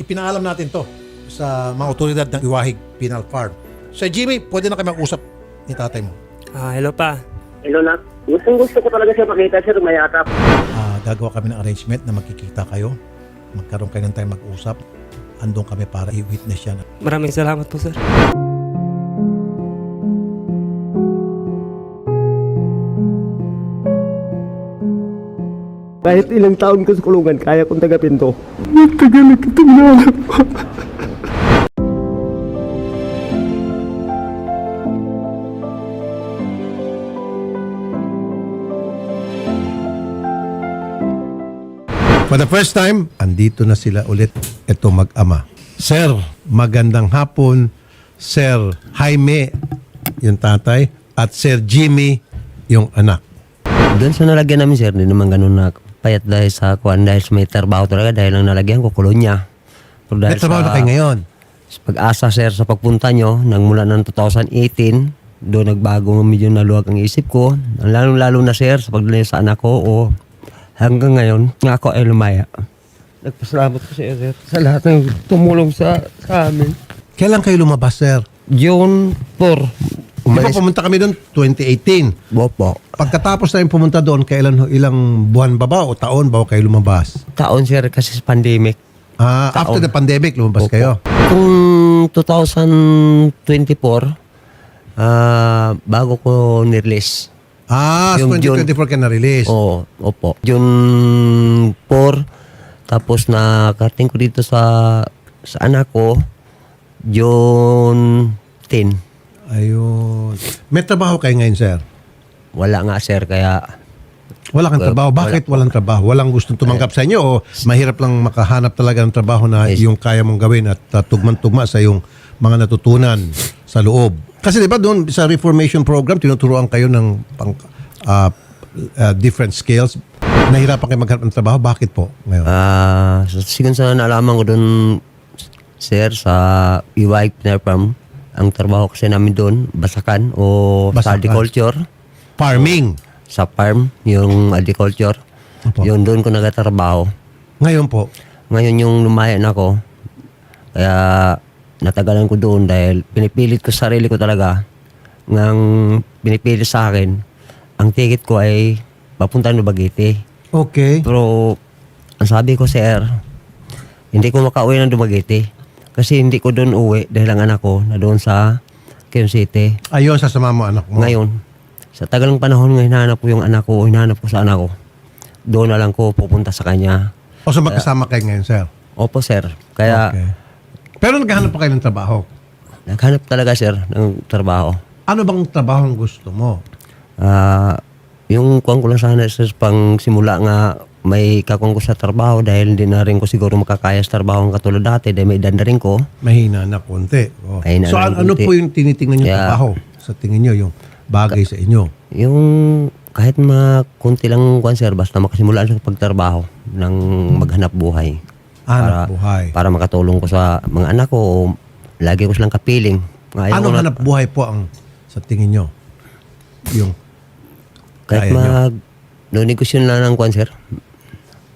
ipinaalam natin to sa mga otoridad ng Iwahig Penal Farm. Sir Jimmy, pwede na kayo mag-usap ni tatay mo. Ah, hello pa. Hello, Nak. Gustong gusto ko talaga siya makita, sir, mayakap. Ah, gagawa kami ng arrangement na magkikita kayo. Magkaroon kayo ng time mag-usap. Andun kami para i-witness yan. Maraming salamat po, sir. Kahit ilang taon ko sa kulungan, kaya kong tagapin to. For the first time, andito na sila ulit. Ito mag-ama. Sir, magandang hapon. Sir Jaime, yung tatay. At Sir Jimmy, yung anak. Doon sa nalagyan namin sir, hindi naman ganun na payat dahil sa kuan dahil sa may trabaho talaga dahil ang nalagyan ko kolonya. Pero May trabaho na kayo ngayon. Sa pag-asa sir sa pagpunta nyo, nang mula ng 2018, doon nagbago medyo naluwag ang isip ko. Lalo-lalo na sir sa pagdala sa anak ko o hanggang ngayon, nga ako ay lumaya. Nagpasalamat ko sa sir sa lahat ng tumulong sa, sa amin. Kailan kayo lumabas, sir? June 4, Di ba umalis. pumunta kami doon 2018? Bopo. Pagkatapos na pumunta doon, kailan ho, ilang buwan ba ba o taon ba kayo lumabas? Taon sir kasi sa pandemic. Ah, after the pandemic, lumabas Opo. kayo. Kung 2024, ah bago ko nirelease. Ah, so Yung June. 2024 ka na-release. Oo, opo. June 4, tapos nakarating ko dito sa sa anak ko, June 10. Ayun. May trabaho kayo ngayon, sir? Wala nga sir, kaya Wala kang Well, trabaho. Bakit walang trabaho? Walang gustong tumanggap sa inyo o mahirap lang makahanap talaga ng trabaho na Yes. yung kaya mong gawin at uh, tugman-tugma sa yung mga natutunan sa loob? Kasi di ba doon sa reformation program, tinuturuan kayo ng pang, uh, uh, different skills. Nahirapan kayo maghanap ng trabaho. Bakit po ngayon? ah uh, sigun sa naalaman ko doon, sir, sa EY Pinner Farm, ang trabaho kasi namin doon, basakan o sa Basakan. agriculture. Farming. sa farm, yung agriculture. Opo. Yung doon ko nagtatrabaho. Ngayon po, Ngayon yung lumayan ako, kaya natagalan ko doon dahil pinipilit ko sa sarili ko talaga ngang pinipilit sa akin, ang ticket ko ay papunta ng Dumaguete. okay. Pero ang sabi ko, sir, hindi ko makauwi ng Dumaguete. Kasi hindi ko doon uwi dahil ang anak ko na doon sa Quezon City. Ayun, sasama mo anak mo. Ngayon, sa tagal ng panahon nga hinahanap ko yung anak ko hinahanap ko sa anak ko, doon na lang ko pupunta sa kanya. O so magkasama kayo ngayon, sir? Opo, sir. Kaya Okay. Pero naghahanap pa kayo ng trabaho. naghanap talaga, sir, ng trabaho. Ano bang trabaho ang gusto mo? Ah, yung kuwan ko lang sana, sir, pang simula nga may kakuan ko sa trabaho dahil hindi na rin ko siguro makakaya sa trabaho ang katulad dati dahil may edad na rin ko. Mahina na konti. Oh. Mahina so na an- ano konti. po yung tinitingnan nyo Kaya- trabaho sa tingin nyo, yung bagay sa inyo? Yung kahit mga kunti lang kuwan, sir, basta makasimulaan sa pagtrabaho ng maghanap buhay. Hanap buhay. Para makatulong ko sa mga anak ko o lagi ko silang kapiling. Ayaw ko Anong na- hanap buhay po ang sa tingin nyo? Yung Kahit kaya nyo? mag no negosyo na lang kwan, sir.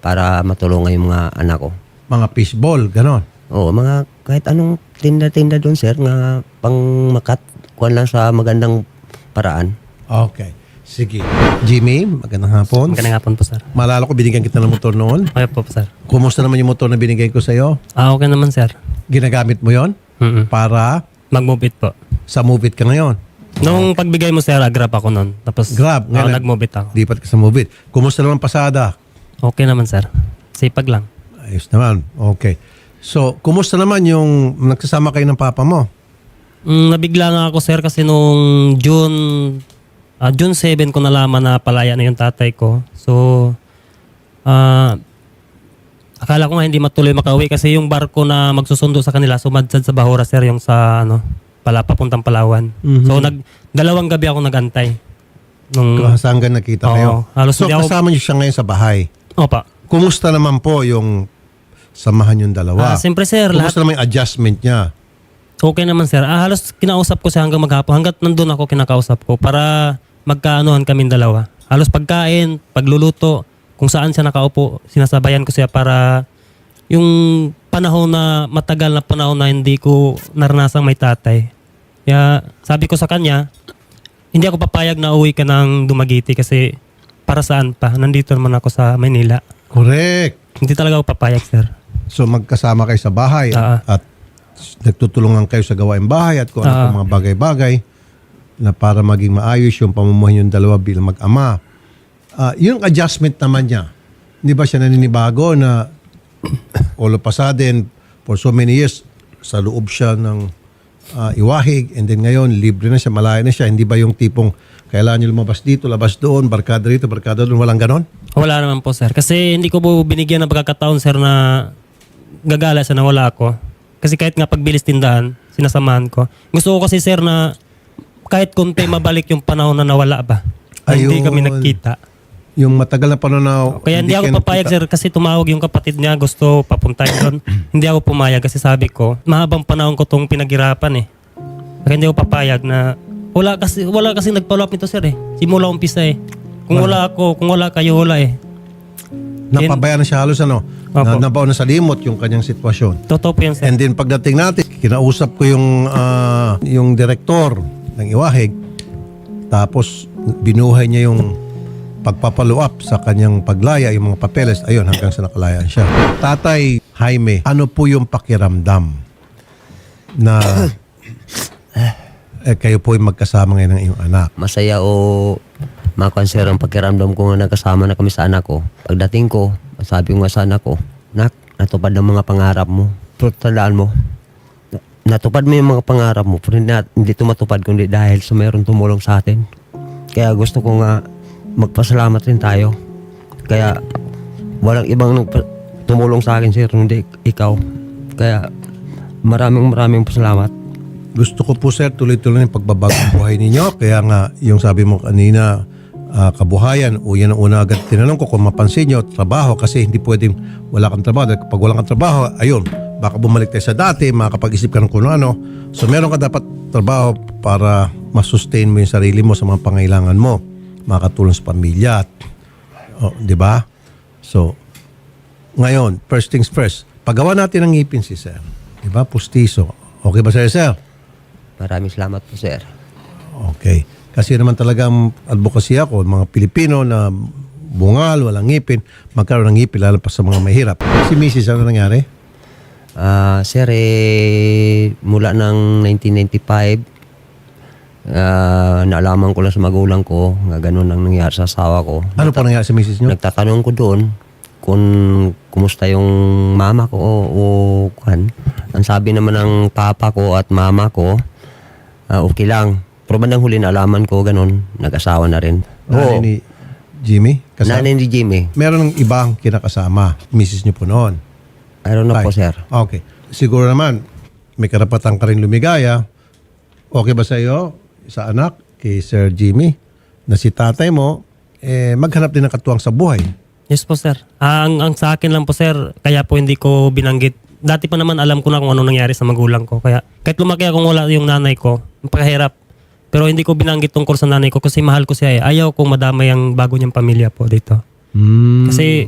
Para matulungan yung mga anak ko. mga fishball, ganon. Oo, mga kahit anong tinda-tinda doon, sir, nga pang makat, kwan lang sa magandang paraan. Okay. Sige. Jimmy, magandang hapon. Magandang hapon po, sir. Malala ko, binigyan kita ng motor noon. Okay po, sir. Kumusta naman yung motor na binigay ko sa'yo? Ah, okay naman, sir. Ginagamit mo yon Mm para Mag-move it po. sa move it ka ngayon. Nung pagbigay mo, sir, ah, grab ako nun. Tapos, Grab, ah, ngayon. nag-move it ako. Lipat ka sa move it. Kumusta naman pasada? Okay naman, sir. Sipag lang. Ayos naman. Okay. So, kumusta naman yung nagsasama kayo ng papa mo? Mm, nabigla nga ako, sir, kasi nung June, ah, June 7 ko nalaman na palaya na yung tatay ko. So, ah, akala ko nga hindi matuloy makauwi kasi yung barko na magsusundo sa kanila, sumadsad sa Bahura, sir, yung sa, ano, pala, papuntang Palawan. So, nag, dalawang gabi ako nagantay. Nung, Kasi hanggang nakita Oo. kayo. Halos so, hindi ako- kasama niyo siya ngayon sa bahay. Opa. Kumusta naman po yung samahan yung dalawa? Ah, siyempre, sir, lahat, Kumusta naman yung adjustment niya? Okay naman sir. Ah, halos kinausap ko siya hanggang maghapon. Hanggat nandun ako kinakausap ko para magkaanuhan kaming dalawa. Halos pagkain, pagluluto, kung saan siya nakaupo, sinasabayan ko siya para yung panahon na matagal na panahon na hindi ko naranasang may tatay. Kaya sabi ko sa kanya, hindi ako papayag na uwi ka ng Dumagiti kasi para saan pa? Nandito naman ako sa Manila. Correct. Hindi talaga ako papayag, sir. So magkasama kayo sa bahay Ah. at nagtutulungan kayo sa gawain bahay at kung ano Ah. pang mga bagay-bagay na para maging maayos yung pamumuhay yung dalawa bilang mag-ama. Ah, yung adjustment naman niya, hindi ba siya naninibago na all of a sudden, for so many years, sa loob siya ng ah, iwahig and then ngayon, libre na siya, malaya na siya. Hindi ba yung tipong kailangan niyo lumabas dito, labas doon, barkada rito, barkada doon, walang ganon? Wala naman po, sir. Kasi hindi ko po binigyan ng pagkakataon, sir, na gagala sa nawala ako. Kasi kahit nga pagbilis tindahan, sinasamahan ko. Gusto ko kasi, sir, na kahit konti mabalik yung panahon na nawala ba. Na hindi Ayun. kami nagkita. Yung matagal na panahon na Kaya hindi, kayo ako papayag, nagkita. sir, kasi tumawag yung kapatid niya, gusto papuntahin doon. hindi ako pumayag kasi sabi ko, mahabang panahon ko tong pinaghirapan eh. Kaya hindi ako papayag na wala kasi wala kasi nag-follow up nito sir eh. Simula umpisa eh. Kung wala ako, kung wala kayo, wala eh. Napabayaan na siya halos ano, na, Opo. nabaon na sa limot yung kanyang sitwasyon. Totoo po yan sir. And then pagdating natin, kinausap ko yung ah, yung direktor ng Iwahig. Tapos binuhay niya yung pagpapalo up sa kanyang paglaya, yung mga papeles, ayun, hanggang sa nakalayaan siya. Tatay Jaime, ano po yung pakiramdam na eh, kayo po yung magkasama ngayon ng iyong anak? Masaya o makonser ang pakiramdam ko nga nagkasama na kami sa anak ko. Pagdating ko, sabi ko nga sa anak ko, Nak, natupad ang mga pangarap mo. Tandaan mo, na- natupad mo yung mga pangarap mo, pero hindi, na- hindi ito matupad kundi dahil sa mayroong tumulong sa atin. Kaya gusto ko nga magpasalamat rin tayo. Kaya walang ibang tumulong sa akin, sir, hindi ikaw. Kaya maraming maraming pasalamat. Gusto ko po sir tuloy-tuloy yung pagbabago ng buhay ninyo. Kaya nga yung sabi mo kanina, ah, kabuhayan, o yan ang una agad tinanong ko kung mapansin nyo, trabaho kasi hindi pwedeng wala kang trabaho. Dahil kapag wala kang trabaho, ayun, baka bumalik tayo sa dati, makakapag-isip ka ng kung ano. So meron ka dapat trabaho para masustain mo yung sarili mo sa mga pangailangan mo. Makatulong sa pamilya. Oh, di ba? So, ngayon, first things first, paggawa natin ng ngipin si sir. Di ba? Pustiso. Okay ba sa'yo, sir? Maraming salamat po, sir. Okay. Kasi naman talaga ang advocacy ako, mga Pilipino na bungal, walang ngipin, magkaroon ng ngipin, lalo pa sa mga mahirap. Si Mrs. ano nangyari? Ah, sir, eh, mula ng 1995, ah, naalaman ko lang sa magulang ko nga ganun ang nangyari sa asawa ko. Ano po nangyari sa Mrs. nyo? Nagtatanong ko doon kung kumusta yung mama ko o, o kan. Ang sabi naman ng papa ko at mama ko, ah, okay lang. Pero bandang huli naalaman ko ganun, nag-asawa na rin. Nanay ni Jimmy? Kasi Nanay ni Jimmy. meron ng ibang kinakasama, Mrs. nyo po noon. I don't know po, sir. Okay. Siguro naman, may karapatan ka rin lumigaya. Okay ba sa iyo, sa anak, kay Sir Jimmy, na si tatay mo, eh, maghanap din ng katuwang sa buhay? Yes po sir. Ang, ang sa akin lang po sir, kaya po hindi ko binanggit. Dati pa naman alam ko na kung ano nangyari sa magulang ko. Kaya kahit lumaki akong wala yung nanay ko, napakahirap. Pero hindi ko binanggit tungkol sa nanay ko kasi mahal ko siya eh. Ayaw kong madamay ang bago niyang pamilya po dito. Kasi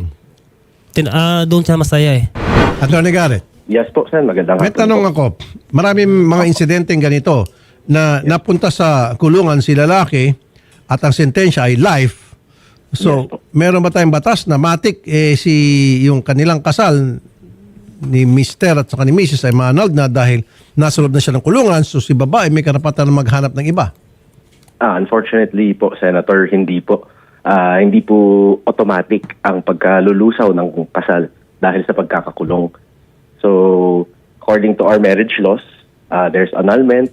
tin, ah, doon siya masaya eh. Attorney Garrett, Yes po, sir. Magandang May hapon tanong po. ako, maraming mga insidenteng ganito na napunta sa kulungan si lalaki at ang sentensya ay life. So, meron ba tayong batas na matik eh, si yung kanilang kasal ni Mr. at saka ni Mrs. ay ma-annulled na dahil nasa loob na siya ng kulungan so si babae may karapatan na maghanap ng iba. Ah, unfortunately po, Senator, hindi po. Ah, hindi po automatic ang pagkalulusaw ng kasal dahil sa pagkakakulong. So, according to our marriage laws, ah, there's annulment,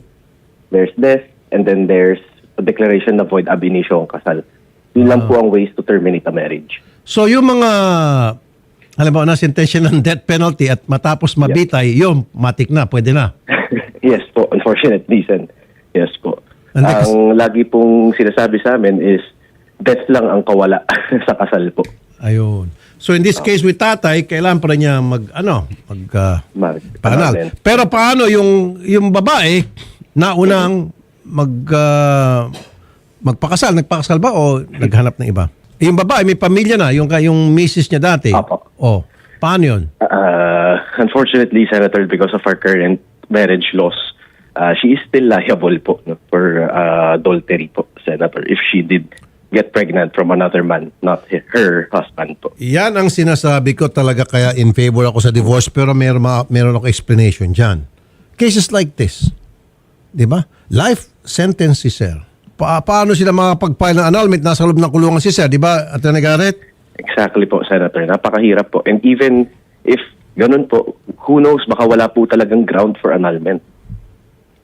there's death, and then there's a declaration na void ab initio ang kasal. Yun lang po ang ways to terminate a marriage. So yung mga alam mo na sentensya ng death penalty at matapos mabitay, yun, matik na, pwede na. yes po, unfortunately, Sen. Yes po. Hindi kasi- Ang lagi pong sinasabi sa amin is death lang ang kawala sa kasal po. Ayun. So in this case with tatay, kailan pa rin niya mag ano, mag uh, Mar- panal. Pero paano yung yung babae na unang mag ah, magpakasal, nagpakasal ba o naghanap ng iba? Yung babae may pamilya na, yung yung misis niya dati. Apo. Oh. Paano yun? Uh, unfortunately, Senator, because of our current marriage laws, uh, she is still liable po no, for uh, adultery po, Senator, if she did get pregnant from another man, not he- her husband po. Yan ang sinasabi ko talaga kaya in favor ako sa divorce pero meron, meron ako explanation dyan. Cases like this, di ba? Life sentence si sir. Pa- paano sila makapag-file ng annulment? Nasa loob ng kulungan si sir, di ba, Atty. Garrett? Exactly po, Senator. Napakahirap po. And even if ganun po, who knows, baka wala po talagang ground for annulment.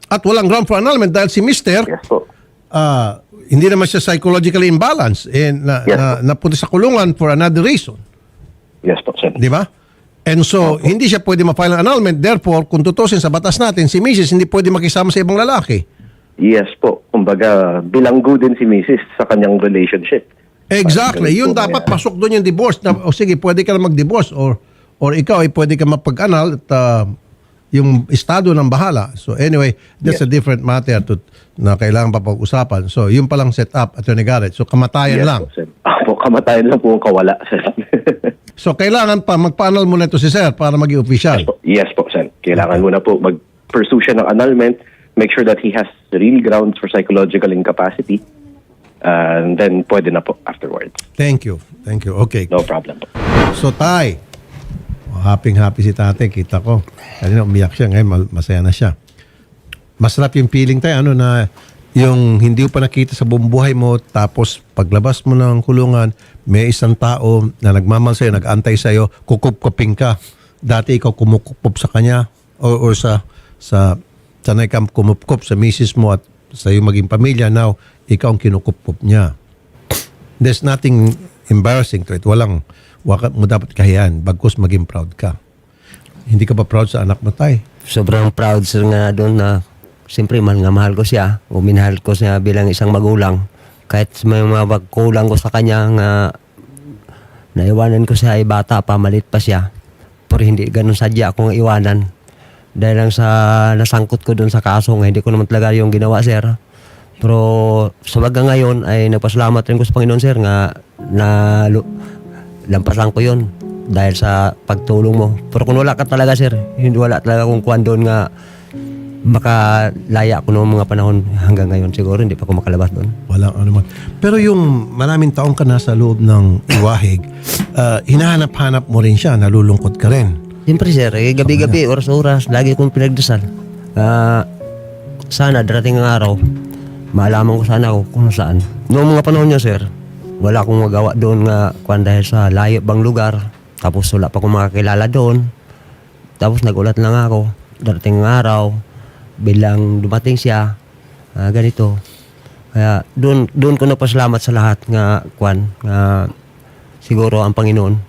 At walang ground for annulment dahil si Mister, Yes po. ah, hindi naman siya psychologically imbalanced eh, na, Yes. na, napunta sa kulungan for another reason. Yes po, Senator. Di ba? And so, hindi siya pwede ma-file ng annulment. Therefore, kung tutusin sa batas natin, si Mrs. hindi pwede makisama sa ibang lalaki. Yes po. Kumbaga, bilanggo din si Mrs. sa kanyang relationship. Exactly. Yun po dapat mangyayari. pasok doon yung divorce. Na, o sige, pwede ka na mag-divorce or or ikaw ay pwede ka mapag-anal at ah, yung estado ng bahala. So anyway, that's a different matter to, na kailangan pa pag-usapan. So yun palang set up, Attorney Garrett. So kamatayan yes lang. Po, Sen. Apo, kamatayan lang po ang kawala, Sen. So kailangan pa magpa-annul muna ito si Sir para maging official. yes po, Sen. Kailangan muna po mag-pursue siya ng annulment, make sure that he has real grounds for psychological incapacity, and then pwede na po afterwards. Thank you. Thank you. Okay. No problem po. So tay, happy happy si tate, kita ko. Kanina umiyak siya, ngayon mal- masaya na siya. Masarap yung feeling tayo, ano na yung hindi mo pa nakita sa buong buhay mo, tapos paglabas mo ng kulungan, may isang tao na nagmamahal sa'yo, nag-antay sa'yo, kukup-kuping ka. Dati ikaw kumukup sa kanya or, or sa sa sanay kang kumukup sa misis mo at sa iyong maging pamilya. Now, ikaw ang kinukup niya there's nothing embarrassing to it. Walang, waka mo dapat kahiyan. Bagkus maging proud ka. Hindi ka ba proud sa anak mo, tay? Sobrang proud sir nga doon na siyempre mahal nga mahal ko siya. O minahal ko siya bilang isang magulang. Kahit may mga pagkulang ko sa kanya nga naiwanan ko siya ay bata pa, malit pa siya. Pero hindi ganun sadya akong iwanan. Dahil lang sa nasangkot ko doon sa kaso nga, hindi ko naman talaga yung ginawa sir. Pero sa baga ngayon ay nagpasalamat rin ko sa Panginoon sir nga na lampasan ko yon dahil sa pagtulong mo. Pero kung wala ka talaga sir, hindi wala talaga kung kuwan doon nga makalaya ko noong mga panahon hanggang ngayon siguro hindi pa ako makalabas doon. Walang ano man. Pero yung maraming taong ka nasa loob ng iwahig, ah, hinahanap-hanap mo rin siya, nalulungkot ka rin. Siyempre sir, eh, gabi-gabi, oras-oras, lagi kong pinagdasal. Ah, sana darating ang araw, maalaman ko sana ako kung saan. Noong mga panahon niya sir, wala akong magawa doon nga kwan dahil sa layo bang lugar. Tapos wala pa akong makakilala doon. Tapos nagulat lang ako, darating ang araw, bilang dumating siya, ah, ganito. Kaya doon doon ko nagpasalamat sa lahat nga kwan nga siguro ang Panginoon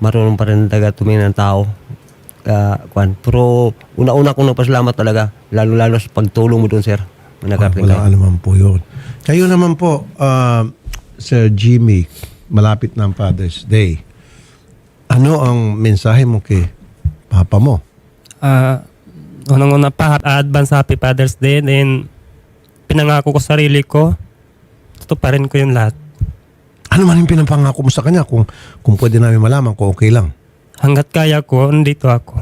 marunong pa rin talaga tumingin ng tao. Ah, kwan. Pero una-una kong nagpasalamat talaga lalo-lalo sa pagtulong mo doon sir. Ah, na nakarating wala kayo. naman po yun. Kayo naman po, ah, Sir Jimmy, malapit na ang Father's Day. Ano ang mensahe mo kay Papa mo? Ah, unang-una pa, advance happy Father's Day. Then, pinangako ko sarili ko, tutuparin ko yung lahat. Ano man yung pinapangako mo sa kanya kung, kung pwede namin malaman kung okay lang? Hanggat kaya ko, nandito ako.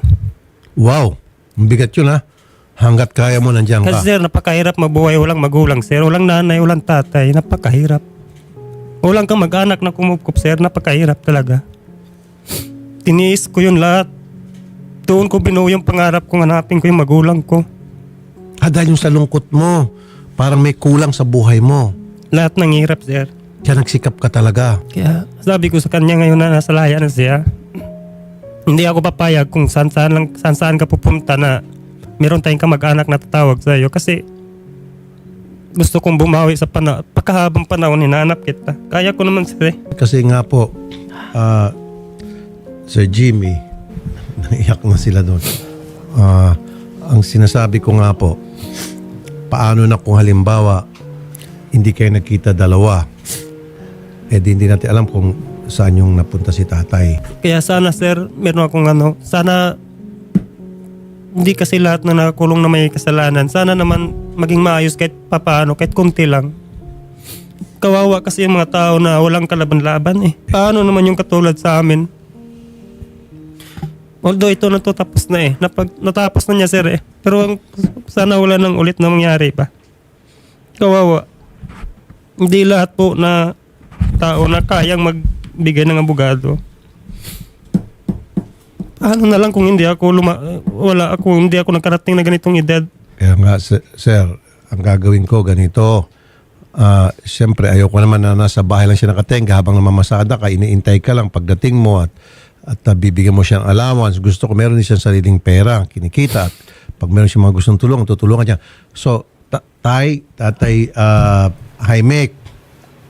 Wow, ang bigat yun ha. Hanggat kaya mo nandiyan ka. Kasi sir, napakahirap mabuhay. Walang magulang, sir. Walang nanay, walang tatay. Napakahirap. Walang kang mag-anak na kumukup, sir. Napakahirap talaga. Tiniis ko yun lahat. Doon ko binuo yung pangarap kong hanapin ko yung magulang ko. Ah, dahil yung sa lungkot mo, parang may kulang sa buhay mo. Lahat ng hirap, sir. Kaya nagsikap ka talaga. Kaya sabi ko sa kanya ngayon na nasa laya na siya, hindi ako papayag kung saan saan, lang, saan, saan ka pupunta na meron tayong kamag-anak na tatawag sa iyo kasi gusto kong bumawi sa pana pagkahabang panahon hinanap kita. Kaya ko naman sir eh. Kasi nga po, ah, Sir Jimmy, naiyak na sila doon. Ah, ang sinasabi ko nga po, paano na kung halimbawa, hindi kayo nakita dalawa, eh di hindi natin alam kung saan yung napunta si tatay. Kaya sana sir, meron akong ano, sana hindi kasi lahat na nakakulong na may kasalanan. Sana naman maging maayos kahit papaano, kahit konti lang. Kawawa kasi yung mga tao na walang kalaban-laban eh. Paano naman yung katulad sa amin? Although ito na to tapos na eh. Napag, natapos na niya sir eh. Pero sana wala nang ulit na mangyari pa. Kawawa. Hindi lahat po na tao na kayang magbigay ng abogado. Paano na lang kung hindi ako luma, wala ako, hindi ako nakarating na ganitong edad. Kaya nga, si- sir, ang gagawin ko ganito. Ah, Siyempre, ayoko naman na nasa bahay lang siya nakatenga habang namamasada ka, iniintay ka lang pagdating mo at, at ah, bibigyan mo siya ng allowance. Gusto ko meron siyang sariling pera, kinikita. At pag meron siyang mga gustong tulong, tutulungan niya. So, ta- tay, tatay uh, Jaime,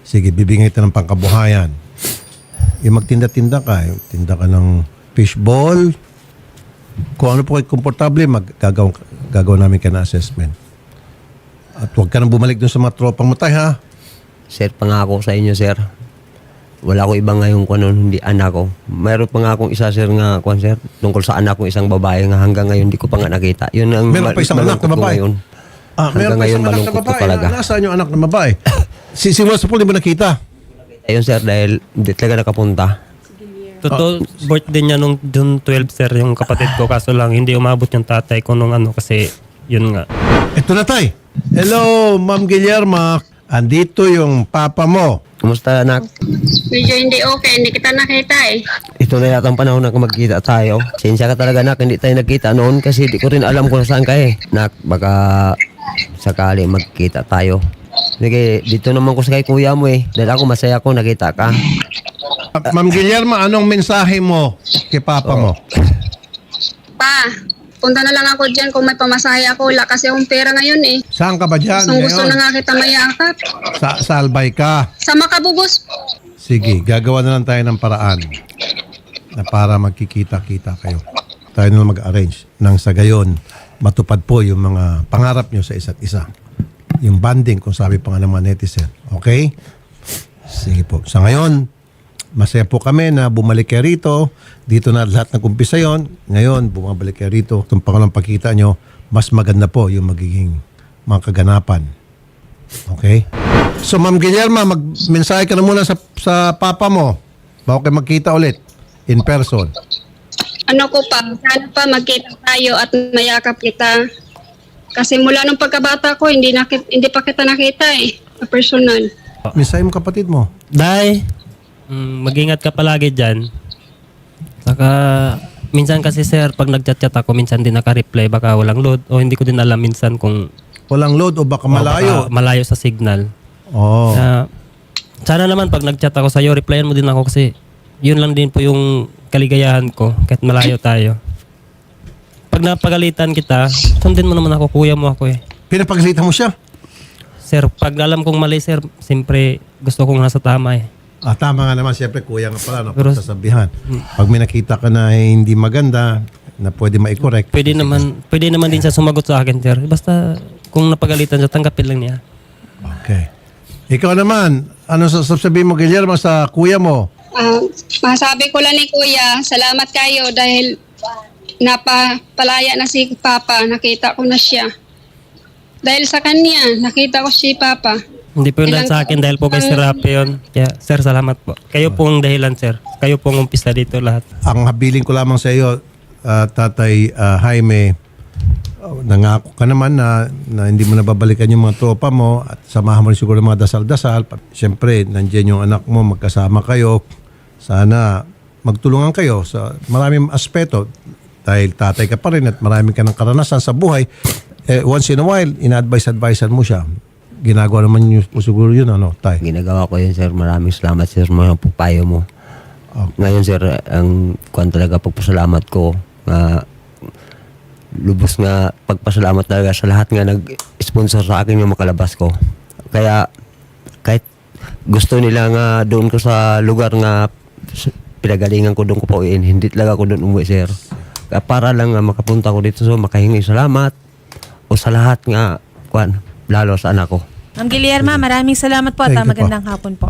sige, bibigyan kita ng pangkabuhayan. Yung magtinda-tinda ka, yung tinda ka ng fishball, kung ano po kayo komportable, maggagawa gagawin namin ka na assessment. At huwag ka nang bumalik dun sa mga tropang matay, ha? Sir, pangako sa inyo, sir. Wala ko iba ngayon kung ano, hindi anak ko. Mayroon pa nga akong isa, sir, nga, kung sir, tungkol sa anak kong isang babae nga hanggang ngayon hindi ko pa nga nakita. Yun ang Meron pa isang anak na babae? Ngayon. Ah, hanggang meron pa isang anak na babae. Na, nasaan yung anak na babae? si, si Wilson Paul, di ba nakita? Ayun, sir, dahil hindi talaga nakapunta. Totoo, birthday niya nung June 12 sir, yung kapatid ko. Kaso lang, hindi umabot yung tatay ko nung ano kasi yun nga. Ito na, tay. Hello, Ma'am Guillermo. Andito yung papa mo. Kumusta, anak? Medyo hindi okay, hindi kita nakita eh. Ito na yata ang panahon na magkita tayo. Sinsya ka talaga, nak. Hindi tayo nagkita noon kasi di ko rin alam kung saan ka eh. Nak, baka sakali magkita tayo. Sige, dito naman ko sa kay kuya mo eh. Dahil ako masaya ko nakita ka. Ah, Ma'am Guillermo, anong mensahe mo kay papa mo? Pa, punta na lang ako dyan kung may pamasahe ako. Wala kasi akong pera ngayon eh. Saan ka ba dyan Gusto, gusto ngayon? na nga kita mayakap. Sa, sa Albay ka. Sa makabugos. Sige, gagawa na lang tayo ng paraan na para magkikita-kita kayo. Tayo na lang mag-arrange nang sa gayon matupad po yung mga pangarap nyo sa isa't isa. Yung banding kung sabi pa nga ng mga netizen. Okay? Sige po. Sa ngayon, masaya po kami na bumalik kayo rito. Dito na lahat ng kumpisa yon. Ngayon, bumabalik kayo rito. Itong pangalang pagkita nyo, mas maganda po yung magiging mga kaganapan. Okay? So, Ma'am Guillermo, mag-mensahe ka na muna sa, sa papa mo. Bago kayo magkita ulit in person. Ano ko pa, sana pa magkita tayo at mayakap kita. Kasi mula nung pagkabata ko, hindi, nakit, hindi pa kita nakita eh. Personal. Mensahe mo kapatid mo. Day, mm, mag-ingat ka palagi dyan. Saka, minsan kasi sir, pag nag-chat-chat ako, minsan din naka-reply, baka walang load. O hindi ko din alam minsan kung Walang load o baka o malayo. baka malayo sa signal. Oo. Na, sana naman pag nag-chat ako sa'yo, replyan mo din ako kasi yun lang din po yung kaligayahan ko kahit malayo tayo. Pag napagalitan kita, sundin mo naman ako, kuya mo ako eh. Pinapagalitan mo siya. Sir, pag alam kong mali, sir, siyempre gusto kong nasa tama eh. Ah, tama nga naman. Siyempre, kuya nga pala. No, Pero- sasabihan. Pag may nakita ka na eh, hindi maganda, na pwede ma-correct. Pwede naman, pwede naman din siya sumagot sa akin, sir. Basta kung napagalitan siya, tanggapin lang niya. Okay. Ikaw naman, ano sa sasabihin mo, Guillermo, sa kuya mo? Ah, masabi ko lang ni Kuya, salamat kayo dahil napapalaya na si Papa. Nakita ko na siya. Dahil sa kanya, nakita ko si Papa. Hindi po yun lang Ilang sa akin dahil po kay Sir Rapi yun. Kaya, sir, salamat po. Kayo po ang dahilan, sir. Kayo po ang umpisa dito lahat. Ang habiling ko lamang sa iyo, ah, Tatay ah, Jaime, oh, nangako ka naman na, na hindi mo nababalikan yung mga tropa mo at samahan mo rin siguro ng mga dasal-dasal. Siyempre, nandiyan yung anak mo, magkasama kayo. Sana magtulungan kayo sa maraming aspeto dahil tatay ka pa rin at marami ka ng karanasan sa buhay. Eh, once in a while, ina-advise-advisean mo siya. Ginagawa naman yun, siguro yun, ano, tay? Ginagawa ko yun, sir. Maraming salamat, sir, mga pupayo mo. Okay. Ngayon, sir, ang kuwan talaga pagpasalamat ko, nga lubos nga pagpasalamat talaga sa lahat nga nag-sponsor sa akin yung makalabas ko. Kaya, kahit gusto nila nga doon ko sa lugar nga pinagalingan ko doon ko pauwiin, hindi talaga ako doon umuwi, sir. Kaya para lang nga makapunta ko dito, so makahingi salamat o sa lahat nga, kuwan, lalo sa anak ko. Ma'am Guillermo, maraming salamat po at Thank you po. magandang hapon po.